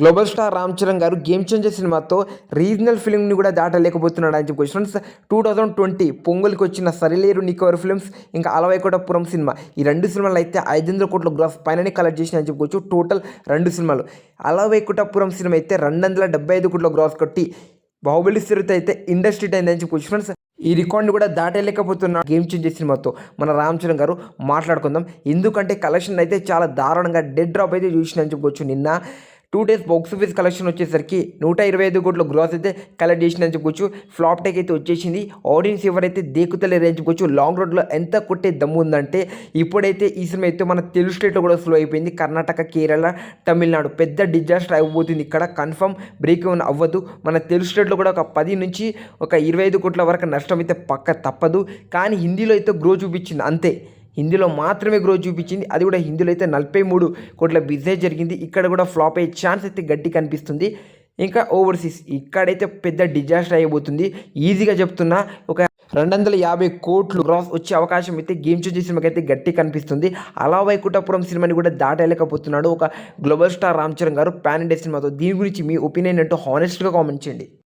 Global star Ram Charan garu game changer సినిమాతో regional ఫిల్మ్ని కూడా దాటలేకపోతున్నాడు అని చెప్పి ఫ్రెండ్స్ టూ థౌజండ్ ట్వంటీ పొంగల్కి వచ్చిన సరిలేరు నికోవర్ ఫిల్మ్స్ ఇంకా అలవైకోటపురం సినిమా. ఈ రెండు సినిమాలు అయితే ఐదు వందల కోట్ల గ్రాస్ పైననే కలెక్ట్ చేసిన అని చెప్పుకోవచ్చు. టోటల్ రెండు సినిమాలు. అలవైకుటపురం సినిమా అయితే రెండు వందల డెబ్బై ఐదు కోట్ల గ్రాస్ కొట్టి బాహుబలి సిరిత అయితే ఇండస్ట్రీ అయింది అని చెప్పుకోవచ్చు. ఫ్రెండ్స్ ఈ రికార్డ్ని కూడా దాటలేకపోతున్న గేమ్ చేంజర్ సినిమాతో మన రామ్ చరణ్ గారు. మాట్లాడుకుందాం. ఎందుకంటే కలెక్షన్ అయితే చాలా దారుణంగా డెడ్ డ్రాప్ అయితే చూసిన అని చెప్పుకోవచ్చు. నిన్న two days box office collection వచ్చేసరికి నూట ఇరవై ఐదు కోట్ల గ్రాస్ అయితే కలెక్ట్ చేసిన చెప్పుకోవచ్చు. ఫ్లాప్ టెక్ అయితే వచ్చేసింది. ఆడియన్స్ ఎవరైతే దేకుతలేరు అని చెప్పుకోవచ్చు లాంగ్ రోడ్లో ఎంత కొట్టే దమ్ము ఉందంటే ఇప్పుడైతే ఈ సినిమా అయితే మన తెలుగు స్టేట్లో కూడా స్లో అయిపోయింది. కర్ణాటక కేరళ తమిళనాడు పెద్ద డిజాస్టర్ అయిపోతుంది. ఇక్కడ కన్ఫర్మ్ బ్రేక్ ఏమైనా అవ్వదు. మన తెలుగు స్టేట్లో కూడా ఒక పది నుంచి ఒక ఇరవై ఐదు కోట్ల వరకు నష్టం అయితే పక్క తప్పదు. కానీ హిందీలో అయితే గ్రో చూపించింది అంతే. హిందీలో మాత్రమే గ్రోత్ చూపించింది. అది కూడా హిందీలో అయితే నలభై మూడు కోట్ల బిజినెస్ జరిగింది. ఇక్కడ కూడా ఫ్లాప్ అయ్యే ఛాన్స్ అయితే గట్టి కనిపిస్తుంది. ఇంకా ఓవర్సీస్ ఇక్కడైతే పెద్ద డిజాస్టర్ అయిపోతుంది. ఈజీగా చెప్తున్నా ఒక రెండు వందల యాభై కోట్లు గ్రాస్ వచ్చే అవకాశం అయితే గేమ్ చేంజర్ సినిమాకి అయితే గట్టి కనిపిస్తుంది. అలా వైకుంఠపురం సినిమాని కూడా దాటలేకపోతున్నాడు ఒక గ్లోబల్ స్టార్ రామ్ చరణ్ గారు పాన్ ఇండియా సినిమాతో. దీని గురించి మీ ఒపీనియన్ అంటూ హానెస్ట్గా కామెంట్ చేయండి.